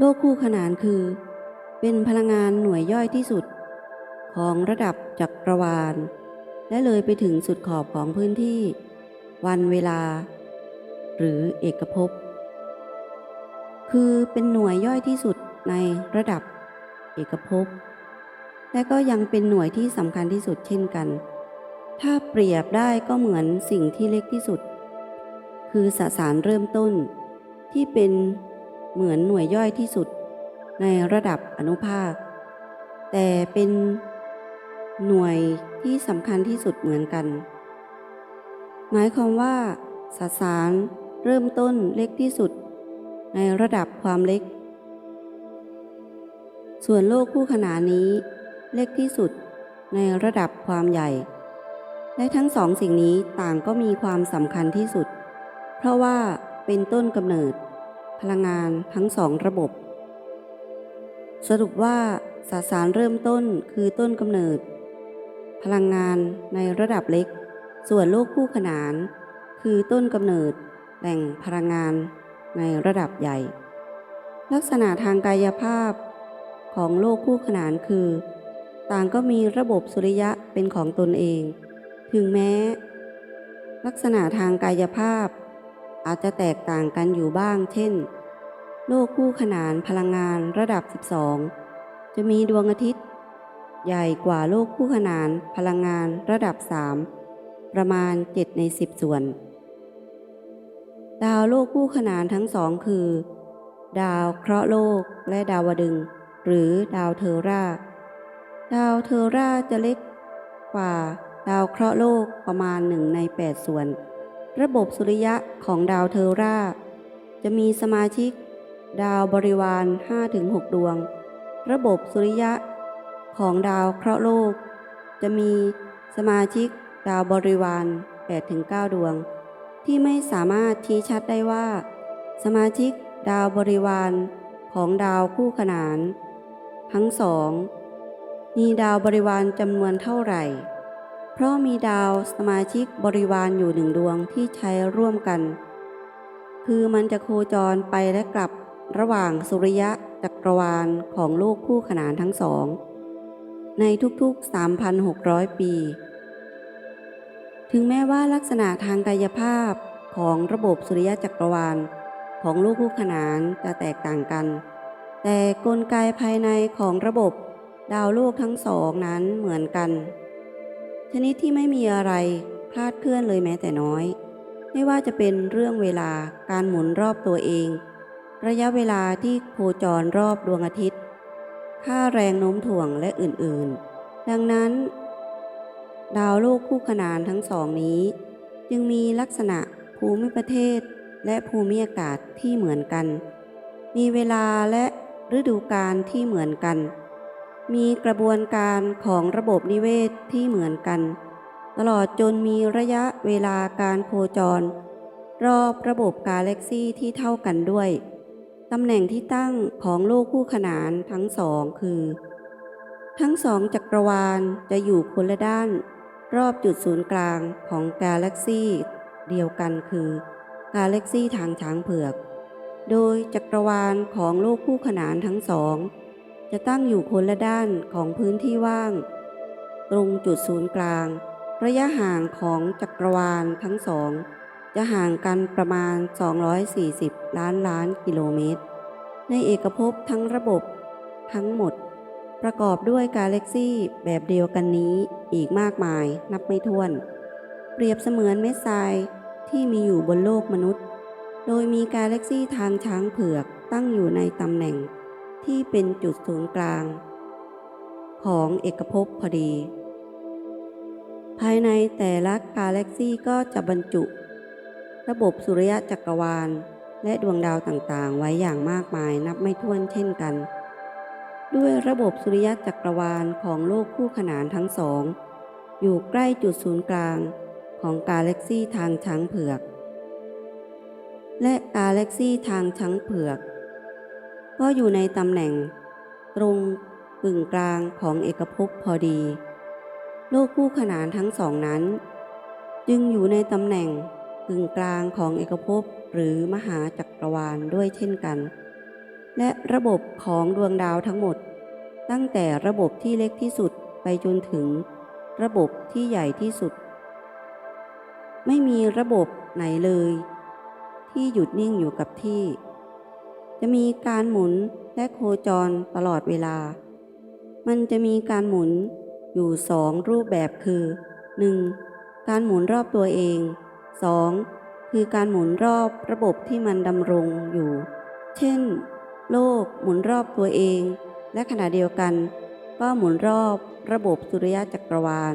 โลกคู่ขนานคือ เป็นพลังงานหน่วยย่อยที่สุด ของระดับจักรวาล และเลยไปถึงสุดขอบของพื้นที่ วันเวลา หรือเอกภพ คือเป็นหน่วยย่อยที่สุดในระดับเอกภพ และก็ยังเป็นหน่วยที่สำคัญที่สุดเช่นกัน ถ้าเปรียบได้ก็เหมือนสิ่งที่เล็กที่สุด คือสสารเริ่มต้นที่เป็น เหมือนหน่วยย่อยที่สุดในระดับอนุภาค แต่เป็นหน่วยที่สำคัญที่สุดเหมือนกัน หมายความว่าสสารเริ่มต้นเล็กที่สุด ในระดับความเล็ก ส่วนโลกคู่ขนานนี้ เล็กที่สุดในระดับความใหญ่ และทั้งสองสิ่งนี้ต่างก็มีความสำคัญที่สุด เพราะว่าเป็นต้นกำเนิด พลังงานทั้งสองระบบ สรุปว่าสสารเริ่มต้นคือต้นกำเนิด พลังงานในระดับเล็ก ส่วนโลกคู่ขนาน คือต้นกำเนิดแหล่งพลังงานในระดับใหญ่ ลักษณะทางกายภาพของโลกคู่ขนานคือ ต่างก็มีระบบสุริยะเป็นของตนเอง ถึงแม้ ลักษณะทางกายภาพ อาจจะแตกต่างกันอยู่บ้าง เช่น โลกคู่ขนานพลังงานระดับ 12 จะมีดวงอาทิตย์ ใหญ่กว่าโลกคู่ขนานพลังงานระดับ 3 ประมาณ 7 ใน 10 ส่วน ดาวโลกคู่ขนานทั้งสองคือ ดาวเคราะห์โลกและดาวดึง หรือดาวเทอราดาวเทอราจะเล็กกว่าดาวเคราะห์โลกประมาณหนึ่งใน 8 ส่วน ระบบสุริยะของดาวเทอราจะมีสมาชิก ดาวบริวาร 5-6 ดวง ระบบสุริยะของดาวเคราะห์โลก จะมีสมาชิก ดาวบริวาร 8-9 ดวง ที่ไม่สามารถชี้ชัดได้ว่า สมาชิกดาวบริวารของดาวคู่ขนาน ทั้งสองมีดาวบริวารจำนวนเท่าไหร่ เพราะมีดาวสมาชิกบริวารอยู่หนึ่งดวงที่ใช้ร่วมกัน คือมันจะโคจรไปและกลับระหว่างสุริยะจักรวาลของโลกคู่ขนานทั้งสอง ในทุกๆ 3,600 ปี ถึงแม้ว่าลักษณะทางกายภาพของระบบสุริยะจักรวาลของโลกคู่ขนานจะแตกต่างกัน แต่กลไกภายในของระบบดาวโลกทั้งสองนั้นเหมือนกัน ชนิดที่ไม่มีอะไรคลาดเคลื่อนเลยแม้แต่น้อย ไม่ว่าจะเป็นเรื่องเวลาการหมุนรอบตัวเอง ระยะเวลาที่โคจรรอบดวงอาทิตย์ ค่าแรงโน้มถ่วงและอื่นๆ ดังนั้น ดาวโลกคู่ขนานทั้งสองนี้ จึงมีลักษณะภูมิประเทศและภูมิอากาศที่เหมือนกัน มีเวลาและฤดูกาลที่เหมือนกัน มีกระบวนการของระบบนิเวศที่เหมือนกัน ตลอดจนมีระยะเวลาการโคจร รอบระบบกาแล็กซี่ที่เท่ากันด้วย ตำแหน่งที่ตั้งของโลกคู่ขนานทั้งสองคือ ทั้งสองจักรวาลจะอยู่คนละด้าน รอบจุดศูนย์กลางของกาแล็กซี่เดียวกันคือกาแล็กซี่ทางช้างเผือก โดยจักรวาลของโลกคู่ขนานทั้งสอง จะตั้งอยู่คนละด้านของพื้นที่ว่าง ตรงจุดศูนย์กลาง ระยะห่างของจักรวาลทั้งสอง จะห่างกันประมาณ 240 ล้านล้านกิโลเมตร ในเอกภพทั้งระบบทั้งหมด ประกอบด้วยกาแล็กซี่แบบเดียวกันนี้อีกมากมายนับไม่ถ้วน เปรียบเสมือนเม็ดทรายที่มีอยู่บนโลกมนุษย์ โดยมีกาแล็กซี่ทางช้างเผือกตั้งอยู่ในตำแหน่ง ที่เป็นจุดศูนย์กลาง ของเอกภพพอดี ภายในแต่ละกาแล็กซี่ก็จะบรรจุ ระบบสุริยะจักรวาล และดวงดาวต่างๆ ไว้อย่างมากมายนับไม่ถ้วนเช่นกัน ด้วยระบบสุริยะจักรวาลของโลกคู่ขนานทั้งสอง อยู่ใกล้จุดศูนย์กลางของกาแล็กซี่ทางช้างเผือก และกาแล็กซี่ทางช้างเผือก ก็อยู่ในตำแหน่ง ตรงกึ่งกลางของเอกภพพอดี โลกคู่ขนานทั้งสองนั้น จึงอยู่ในตำแหน่งกึ่งกลางของเอกภพหรือมหาจักรวาลด้วยเช่นกัน และระบบของดวงดาวทั้งหมด ตั้งแต่ระบบที่เล็กที่สุดไปจนถึง ระบบที่ใหญ่ที่สุด ไม่มีระบบไหนเลย ที่หยุดนิ่งอยู่กับที่ จะมีการหมุนและโคจรตลอดเวลา มันจะมีการหมุนอยู่สองรูปแบบคือ 1. การหมุนรอบตัวเอง 2. คือการหมุนรอบระบบที่มันดำรงอยู่ เช่น โลกหมุนรอบตัวเอง และขณะเดียวกัน ก็หมุนรอบระบบสุริยะจักรวาล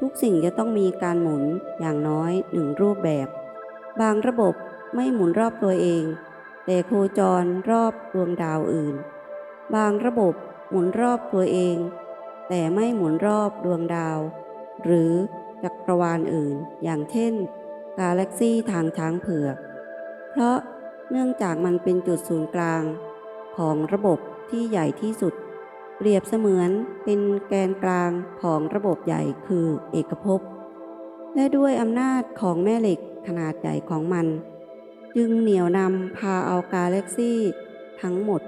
ทุกสิ่งจะต้องมีการหมุนอย่างน้อยหนึ่งรูปแบบ บางระบบไม่หมุนรอบตัวเอง แต่โคจรรอบดวงดาวอื่น บางระบบหมุนรอบตัวเอง แต่ไม่หมุนรอบดวงดาว หรือจักรวาลอื่น อย่างเช่น กาแล็กซี่ทางช้างเผือก เพราะเนื่องจากมันเป็นจุดศูนย์กลาง ของระบบที่ใหญ่ที่สุด เปรียบเสมือนเป็นแกนกลางของระบบใหญ่คือเอกภพและด้วยอำนาจของแม่เหล็กขนาดใหญ่ของมัน จึงเหนี่ยวนำพาเอากาแล็กซี่ ทั้งหมด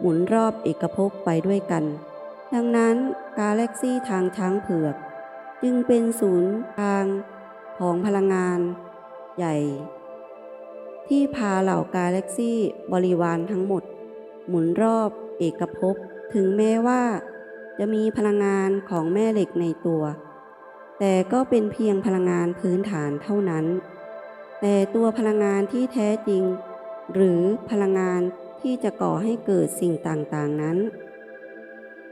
หมุนรอบเอกภพไปด้วยกัน ดังนั้นกาแล็กซี่ทางช้างเผือก จึงเป็นศูนย์กลางของพลังงาน ใหญ่ ที่พาเหล่ากาแล็กซี่บริวารทั้งหมด หมุนรอบเอกภพถึงแม้ว่า จะมีพลังงานของแม่เหล็กในตัว แต่ก็เป็นเพียงพลังงานพื้นฐานเท่านั้น แต่ตัวพลังงานที่แท้จริง หรือพลังงานที่จะก่อให้เกิดสิ่งต่างๆนั้น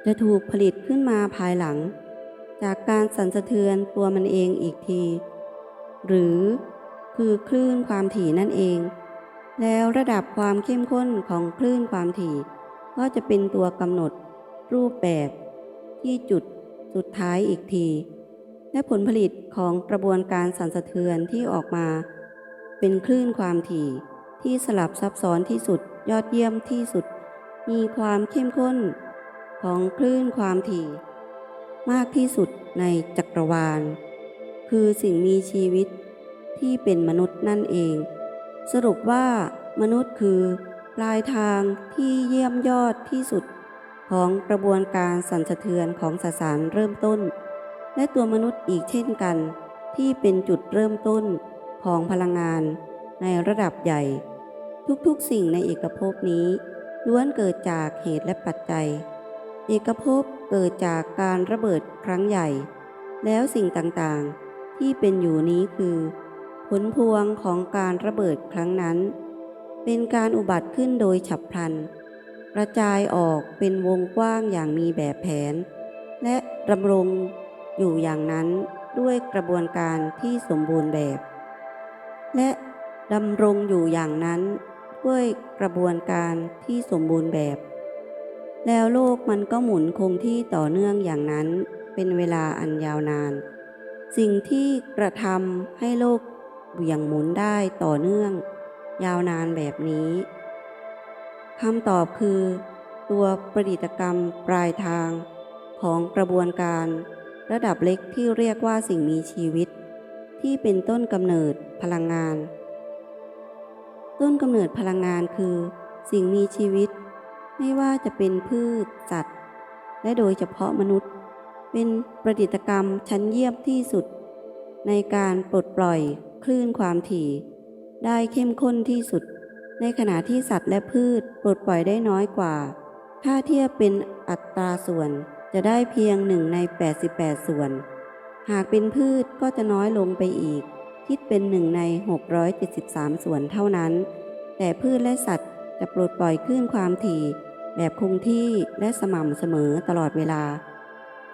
จะถูกผลิตขึ้นมาภายหลัง จากการสั่นสะเทือนตัวมันเองอีกที หรือคือคลื่นความถี่นั่นเอง แล้วระดับความเข้มข้นของคลื่นความถี่ ก็จะเป็นตัวกำหนดรูปแบบที่จุดสุดท้ายอีกที และผลผลิตของกระบวนการสั่นสะเทือนที่ออกมา เป็นคลื่นความถี่ที่สลับซับซ้อนที่สุดยอดเยี่ยมที่สุด มีความเข้มข้นของคลื่นความถี่ มากที่สุดในจักรวาล คือสิ่งมีชีวิตที่เป็นมนุษย์นั่นเอง สรุปว่ามนุษย์คือปลายทางที่เยี่ยมยอดที่สุด ของกระบวนการสั่นสะเทือนของสสารเริ่มต้น และตัวมนุษย์อีกเช่นกัน ที่เป็นจุดเริ่มต้น ของพลังงานในระดับใหญ่ ทุกๆสิ่งในเอกภพนี้ ล้วนเกิดจากเหตุและปัจจัย เอกภพเกิดจากการระเบิดครั้งใหญ่ แล้วสิ่งต่างๆที่เป็นอยู่นี้คือ ผลพวงของการระเบิดครั้งนั้น เป็นการอุบัติขึ้นโดยฉับพลันกระจายออกเป็นวงกว้างอย่างมีแบบแผน และดำรงอยู่อย่างนั้นด้วยกระบวนการที่สมบูรณ์แบบ และดำรงอยู่อย่างนั้นด้วยกระบวนการที่สมบูรณ์แบบ แล้วโลกมันก็หมุนคงที่ต่อเนื่องอย่างนั้นเป็นเวลาอันยาวนาน สิ่งที่กระทำให้โลกเหวี่ยงหมุนได้ต่อเนื่อง ยาวนานแบบนี้คำตอบคือ ตัวประดิษฐกรรมปลายทางของกระบวนการระดับเล็กที่เรียกว่าสิ่งมีชีวิต ที่เป็นต้นกำเนิดพลังงาน ต้นกำเนิดพลังงานคือ สิ่งมีชีวิต ไม่ว่าจะเป็นพืช สัตว์ และโดยเฉพาะมนุษย์ เป็นประดิษฐกรรมชั้นเยี่ยมที่สุด ในการปลดปล่อยคลื่นความถี่ ได้เข้มข้นที่สุด ในขณะที่สัตว์และพืชปลดปล่อยได้น้อยกว่า ถ้าเทียบเป็นอัตราส่วนจะได้เพียงหนึ่งใน 88 ส่วน หากเป็นพืชก็จะน้อยลงไปอีก คิดเป็นหนึ่งใน 673 ส่วนเท่านั้น แต่พืชและสัตว์จะปลดปล่อยคลื่นความถี่แบบคงที่และสม่ำเสมอตลอดเวลา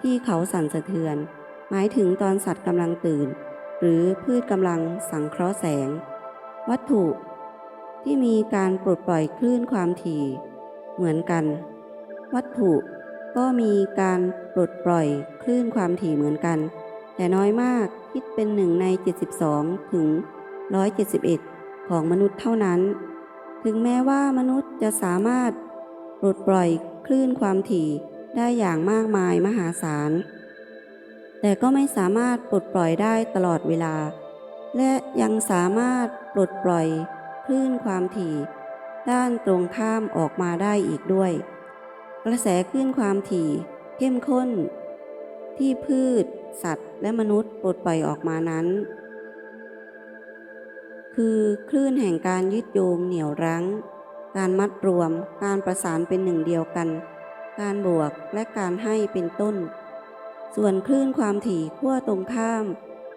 ที่เขาสั่นสะเทือน หมายถึงตอนสัตว์กำลังตื่น หรือพืชกำลังสังเคราะห์แสง วัตถุ ที่มีการปลดปล่อยคลื่นความถี่ เหมือนกัน วัตถุก็มีการปลดปล่อยคลื่นความถี่เหมือนกัน แต่น้อยมากคิดเป็นหนึ่งใน 72 ถึง 171 ของมนุษย์เท่านั้น ถึงแม้ว่ามนุษย์จะสามารถปลดปล่อยคลื่นความถี่ได้อย่างมากมายมหาศาล แต่ก็ไม่สามารถปลดปล่อยได้ตลอดเวลา และยังสามารถปลดปล่อยคลื่นความถี่ ด้านตรงข้ามออกมาได้อีกด้วย กระแสคลื่นความถี่เข้มข้น ที่พืช สัตว และมนุษย์ปลดปล่อยออกมานั้น คือคลื่นแห่งการยึดโยงเหนี่ยวรั้ง การมัดรวม การประสานเป็นหนึ่งเดียวกัน การบวกและการให้เป็นต้น ส่วนคลื่นความถี่ขั้วตรงข้าม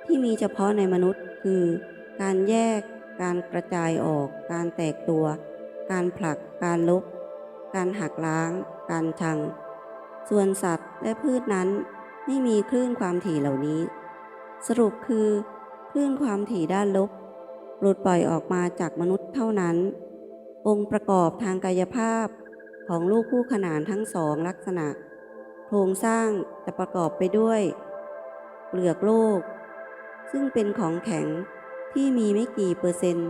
ที่มีเฉพาะในมนุษย์คือ การแยก การกระจายออก การแตกตัว การผลัก การลบ การหักล้าง การชัง ส่วนสัตว์และพืชนั้น ไม่มีคลื่นความถี่เหล่านี้ สรุปคือ คลื่นความถี่ด้านลบ หลุดปล่อยออกมาจากมนุษย์เท่านั้น องค์ประกอบทางกายภาพของลูกคู่ขนานทั้งสองลักษณะ โครงสร้างจะประกอบไปด้วย เปลือกโลก ซึ่งเป็นของแข็งที่มีไม่กี่เปอร์เซ็นต์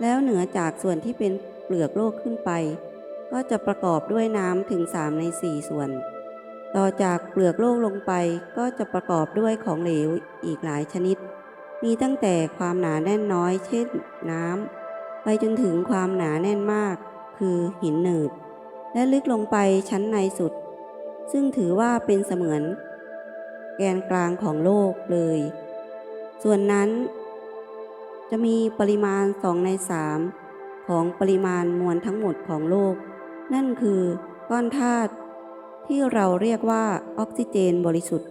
แล้วเหนือจากส่วนที่เป็นเปลือกโลกขึ้นไป ก็จะประกอบด้วยน้ำถึง 3 ใน 4 ส่วน ต่อจากเปลือกโลกลงไปก็จะประกอบด้วยของเหลวอีกหลายชนิด มีตั้งแต่ความหนาแน่นน้อย เช่นน้ำไปจนถึงความหนาแน่นมาก คือหินหนืด และลึกลงไปชั้นในสุด ซึ่งถือว่าเป็นเสมือน แกนกลางของโลกเลย ส่วนนั้น จะมีปริมาณ2ใน3ของปริมาณมวลทั้งหมดของโลก นั่นคือก้อนธาตุ ที่เราเรียกว่าออกซิเจนบริสุทธิ์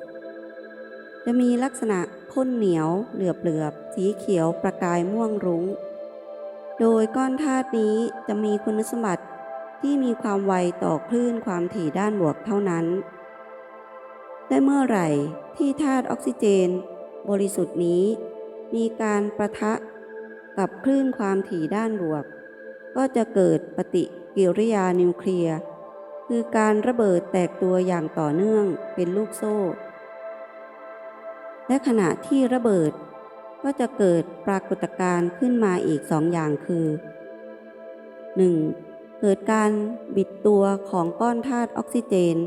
จะมีลักษณะข้นเหนียวเหลือบเหลือบ สีเขียวประกายม่วงรุง้ง โดยก้อนธาตุนี้จะมีคุณสมบัติที่มีความไวต่อคลื่นความถี่ด้านบวกเท่านั้น และเมื่อไหร่ที่ธาตุออกซิเจน บริสุทธิ์นี้ มีการประทะกับคลื่นความถี่ด้านบวก ก็จะเกิดปฏิกิริยานิวเคลียร์ คือการระเบิดแตกตัวอย่างต่อเนื่องเป็นลูกโซ่ และขณะที่ระเบิดก็จะเกิดปรากฏการณ์ขึ้นมาอีกสองอย่างคือ 1. เกิดการบิดตัวของก้อนธาตุออกซิเจน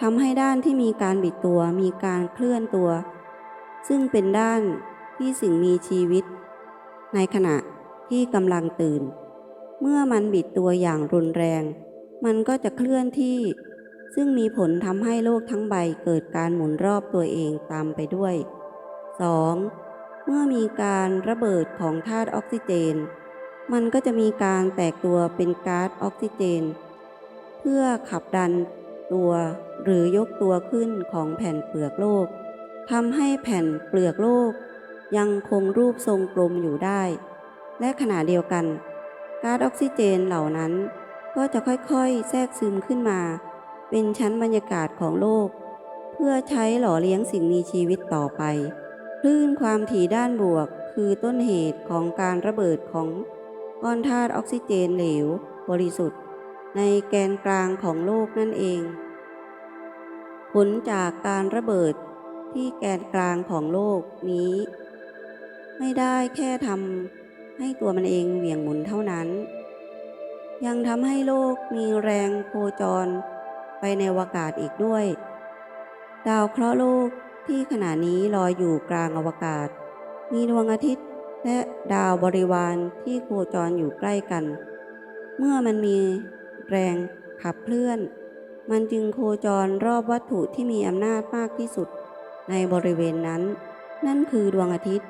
ทำให้ด้านที่มีการบิดตัวมีการเคลื่อนตัว ซึ่งเป็นด้านที่สิ่งมีชีวิต ในขณะที่กำลังตื่น เมื่อมันบิดตัวอย่างรุนแรง มันก็จะเคลื่อนที่ ซึ่งมีผลทำให้โลกทั้งใบเกิดการหมุนรอบตัวเองตามไปด้วย 2. เมื่อมีการระเบิดของธาตุออกซิเจน มันก็จะมีการแตกตัวเป็นก๊าซออกซิเจน เพื่อขับดันตัวหรือยกตัวขึ้นของแผ่นเปลือกโลกทำให้แผ่นเปลือกโลก ยังคงรูปทรงกลมอยู่ได้ และขณะเดียวกันก๊าซออกซิเจนเหล่านั้น ก็จะค่อยๆ แทรกซึมขึ้นมา เป็นชั้นบรรยากาศของโลก เพื่อใช้หล่อเลี้ยงสิ่งมีชีวิตต่อไป คลื่นความถี่ด้านบวกคือต้นเหตุของการระเบิดของก้อนธาตุออกซิเจนเหลว บริสุทธิ์ ในแกนกลางของโลกนั่นเอง ผลจากการระเบิดที่แกนกลางของโลกนี้ ไม่ได้แค่ทำให้ตัวมันเองเหวี่ยงหมุนเท่านั้น ยังทำให้โลกมีแรงโคจร ไปในอวกาศอีกด้วย ดาวเคราะห์โลกที่ขณะนี้ลอยอยู่กลางอวกาศ มีดวงอาทิตย์และดาวบริวารที่โคจรอยู่ใกล้กัน เมื่อมันมีแรงขับเคลื่อน มันจึงโคจรรอบวัตถุที่มีอำนาจมากที่สุด ในบริเวณนั้น นั่นคือดวงอาทิตย์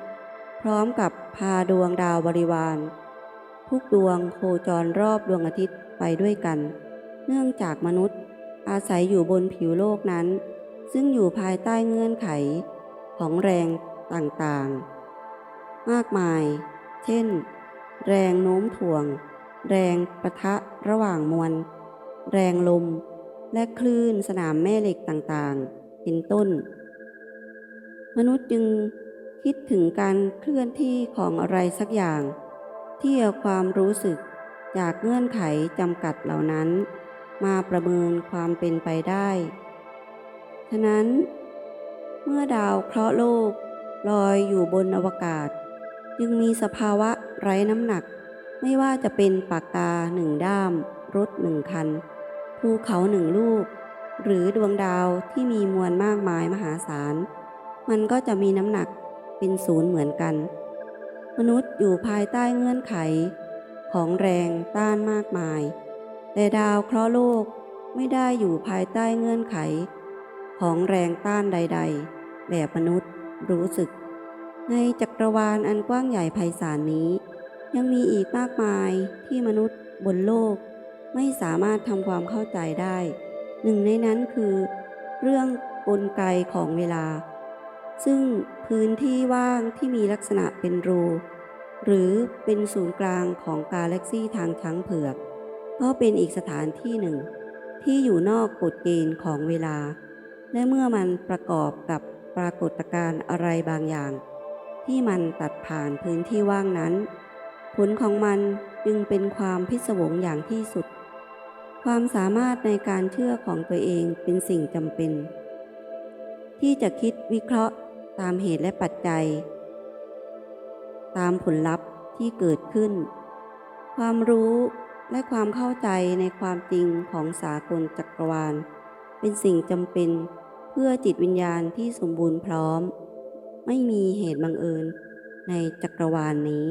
พร้อมกับพาดวงดาวบริวาร ทุกดวงโคจรรอบดวงอาทิตย์ไปด้วยกัน เนื่องจากมนุษย์ อาศัยอยู่บนผิวโลกนั้น ซึ่งอยู่ภายใต้เงื่อนไข ของแรงต่างๆ มากมาย เช่น แรงโน้มถ่วง แรงประทะระหว่างมวล แรงลม และคลื่นสนามแม่เหล็กต่างๆ เป็นต้น มนุษย์จึงคิดถึงการเคลื่อนที่ของอะไรสักอย่าง ที่เอาความรู้สึกจากเงื่อนไขจำกัดเหล่านั้น มาประเมินความเป็นไปได้ ฉะนั้น เมื่อดาวเคราะห์โลกลอยอยู่บนอวกาศ จึงมีสภาวะไร้น้ำหนัก ไม่ว่าจะเป็นปากกาหนึ่งด้าม รถหนึ่งคัน ภูเขาหนึ่งลูก หรือดวงดาวที่มีมวลมากมายมหาศาล มันก็จะมีน้ำหนักเป็นศูนย์เหมือนกัน มนุษย์อยู่ภายใต้เงื่อนไข ของแรงต้านมากมาย แต่ดาวเคราะห์โลกไม่ได้อยู่ภายใต้เงื่อนไข ของแรงต้านใด ๆ แบบมนุษย์รู้สึก ในจักรวาลอันกว้างใหญ่ไพศาลนี้ ยังมีอีกมากมายที่มนุษย์บนโลก ไม่สามารถทำความเข้าใจได้ หนึ่งในนั้นคือ เรื่องกลไกของเวลา ซึ่ง พื้นที่ว่างที่มีลักษณะเป็นรู หรือเป็นศูนย์กลางของกาแล็กซีทางช้างเผือก ก็เป็นอีกสถานที่หนึ่ง ที่อยู่นอกกฎเกณฑ์ของเวลา และเมื่อมันประกอบกับปรากฏการณ์อะไรบางอย่าง ที่มันตัดผ่านพื้นที่ว่างนั้น ผลของมันจึงเป็นความพิศวงอย่างที่สุด ความสามารถในการเชื่อของตัวเองเป็นสิ่งจำเป็น ที่จะคิดวิเคราะห์ ตามเหตุและปัจจัย ตามผลลัพธ์ที่เกิดขึ้น ความรู้และความเข้าใจในความจริงของสากลจักรวาล เป็นสิ่งจำเป็นเพื่อจิตวิญญาณที่สมบูรณ์พร้อม ไม่มีเหตุบังเอิญในจักรวาลนนี้